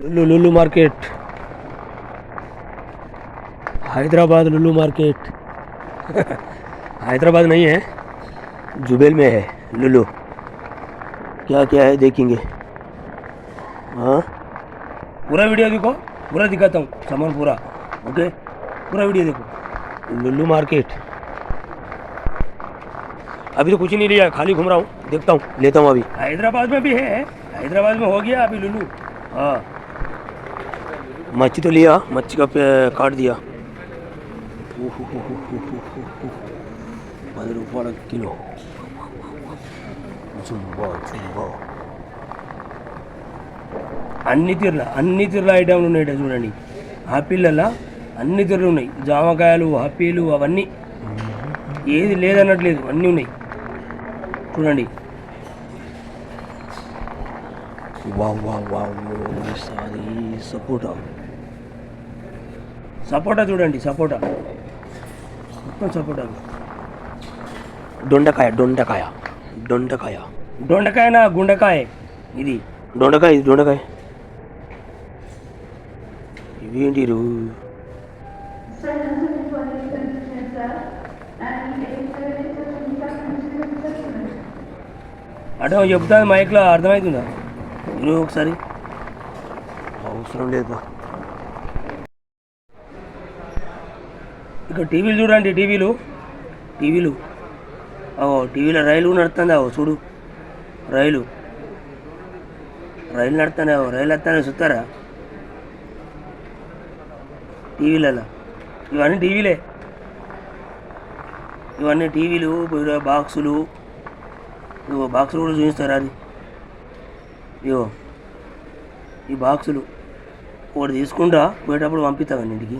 Lulu Lulu market. Hyderabad Lulu market. Hyderabad नहीं है, Jubail में है लुल्लू क्या क्या है देखेंगे। हाँ? पूरा वीडियो देखो, पूरा दिखाता हूँ, सामान पूरा, ओके? पूरा वीडियो देखो। Lulu market. अभी तो कुछ नहीं लिया, खाली घूम रहा हूँ, देखता हूँ, लेता हूँ अभी। हैदराबाद में भी है, हैदराबाद में हो गया अभी लुल्लू हाँ। मच्छी तो लिया मच्छी का पे- काट दिया పది రూపాయల కిలో జుంబా జుంబా అన్ని తీర్ల అన్ని తీర్ల ఐటమ్లు ఉన్నాయి ఈడ చూడండి ఆపిల్లలా అన్ని తీర్లు ఉన్నాయి జామకాయలు ఆపిలు అవన్నీ ఏది లేదన్నట్లేదు అన్నీ ఉన్నాయి చూడండి వావ్ వావ్ వావ్ సారీ సపోటా. సపోటా చూడండి సపోటా. మొత్తం సపోటా. దొండకాయ దొండకాయ దొండకాయ. దొండకాయనా గుండకాయ. ఇది. దొండకాయ ఇది దొండకాయ. ఇవేంటి? అంటే చెప్తాను మైక్లో అర్థమవుతుందా నువ్వు ఒకసారి. అవసరం లేదు ఇక్కడ టీవీలు చూడండి టీవీలు. టీవీలు. ఓ టీవీలో రైలు నడుస్తుంది ఓ చూడు. రైలు. రైలు నడుస్తానే రైలు వస్తానే చూస్తారా? టీవీలలో. ఇవన్నీ టీవీలే. ఇవన్నీ టీవీలు బాక్సులు. బాక్సులు కూడా చూపిస్తారా అది? ఇగో ఈ బాక్సులు ఒకటి తీసుకుంటా పోయేటప్పుడు పంపిస్తాను కానీ ఇంటికి.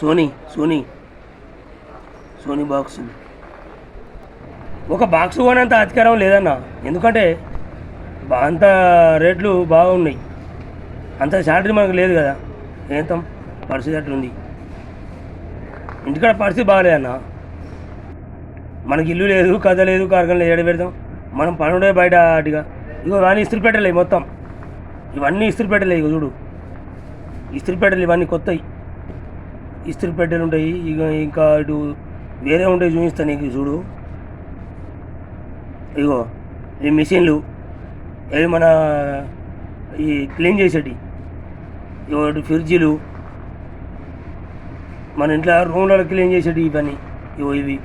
సోనీ సోనీ సోనీ బాక్సులు ఒక బాక్స్ కొనేంత అధికారం లేదన్న. ఎందుకంటే అంత రేట్లు బాగున్నాయి. అంత శాలరీ మనకు లేదు కదా. ఏంతం పరిస్థితి అట్లుంది. ఇంటికాడ పరిస్థితి బాగాలేదన్న. మనకి ఇల్లు లేదు కథ లేదు కార్ఖాన లేదు ఏడ పెడతాం? మనం పనుడే బయట అటుగా. ఇగో కానీ ఇస్త్రీ పెట్టలే మొత్తం. ఇవన్నీ ఇస్త్రీ పెట్టలే ఇగో చూడు. ఇస్త్రి పెట్టలు ఇవన్నీ కొత్తవి ఇస్త్రి పెట్టెలు ఉంటాయి ఇక ఇంకా ఇటు వేరే ఉంటాయి చూపిస్తాను నీకు చూడు. ఇగో ఈ మిషన్లు ఇవి మన ఈ క్లీన్ చేసేటి ఇగో ఇటు ఫ్రిడ్జీలు మన ఇంట్లో రూమ్లలో క్లీన్ చేసేటి ఇవన్నీ. ఇగో ఇవి.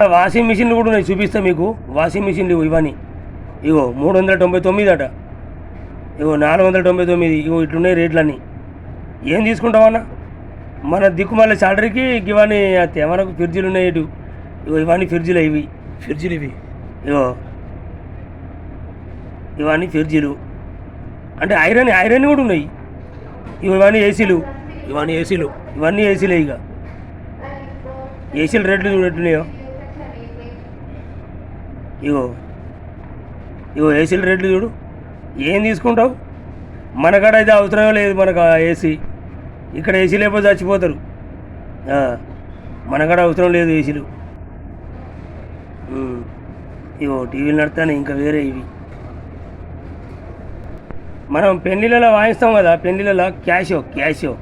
వాషింగ్ మిషన్లు కూడా ఉన్నాయి చూపిస్తా మీకు. వాషింగ్ మిషన్లు ఇవన్నీ. ఇగో మూడు వందల తొంభై తొమ్మిది అట. ఇగో నాలుగు వందల తొంభై తొమ్మిది. ఇగో ఇట్లున్నాయి రేట్లన్నీ. ఏం తీసుకుంటామన్నా మన దిక్కుమాల సాలరీకి ఇవన్నీ మనకు ఫ్రిడ్జ్లు ఉన్నాయి ఇటు. ఇగో ఇవన్నీ ఫ్రిడ్జ్లు ఇవి. ఫ్రిడ్జ్లు ఇవి? ఇగో ఇవన్నీ ఫ్రిడ్జ్లు. అంటే ఐరన్ ఐరన్ కూడా ఉన్నాయి. ఇగో ఇవన్నీ ఏసీలు. ఇవన్నీ ఏసీలు. ఇవన్నీ ఏసీలే ఇక ఏసీల రేట్లు చూడట్టున్నాయో ఇగో ఇగో ఏసీల రేట్లు చూడు. ఏం తీసుకుంటావు? మనకాడ అయితే అవసరమే లేదు మనకు ఏసీ. ఇక్కడ ఏసీ లేకపోతే చచ్చిపోతారు. మనకాడ అవసరం లేదు ఏసీలు. ఇగో టీవీలు నడతానే ఇంకా వేరే ఇవి. మనం పెళ్ళిళ్ళలో వాయిస్తాం కదా పెళ్ళిళ్ళలో క్యాషో క్యాషో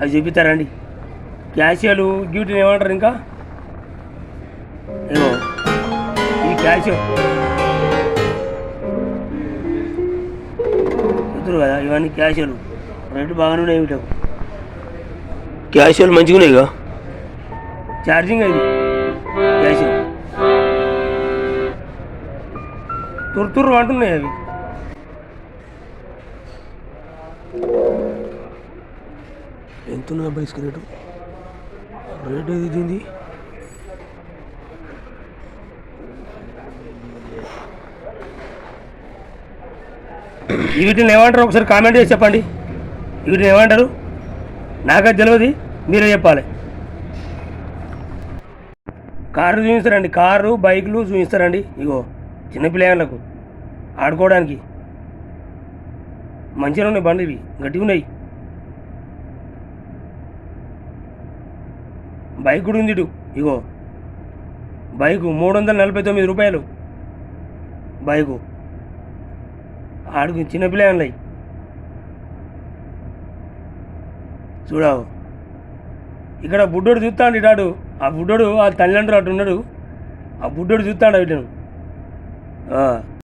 అది చూపిస్తారండి క్యాషియోలు డ్యూటీని ఏమంటారు ఇంకా? ఇగో క్యాషియో చూద్దరు కదా ఇవన్నీ క్యాషియోలు రేటు బాగానే ఉన్నాయి వీటికి. క్యాషియోలు మంచిగా ఉన్నాయి ఇక ఛార్జింగ్ ఇది క్యాషియో తుర్తుర్రు అంటున్నాయి అవి. ఎంత ఉన్నది అబ్బాయి ఇసుక రేటు? రేట్ ఏది దీనిది వీటిని ఏమంటారు? ఒకసారి కామెంట్ చేసి చెప్పండి. వీటిని ఏమంటారు? నాకది తెలియదు మీరే చెప్పాలి. కారు చూపిస్తారండి. కారు బైకులు చూపిస్తారండి. ఇగో చిన్నపిల్లలకు ఆడుకోవడానికి. మంచిగా ఉన్నాయి బండి ఇవి. గట్టిగా ఉన్నాయి. బైక్ కూడా ఉంది ఇటు. ఇగో బైకు మూడు వందల నలభై తొమ్మిది రూపాయలు. బైకు. ఆడుకు చిన్నపిల్లలై చూడవు. ఇక్కడ బుడ్డోడు చూస్తాడు ఇటాడు. ఆ బుడ్డోడు ఆ తల్లిదండ్రులు అటు ఉన్నాడు. ఆ బుడ్డోడు చూస్తాడు వీటిను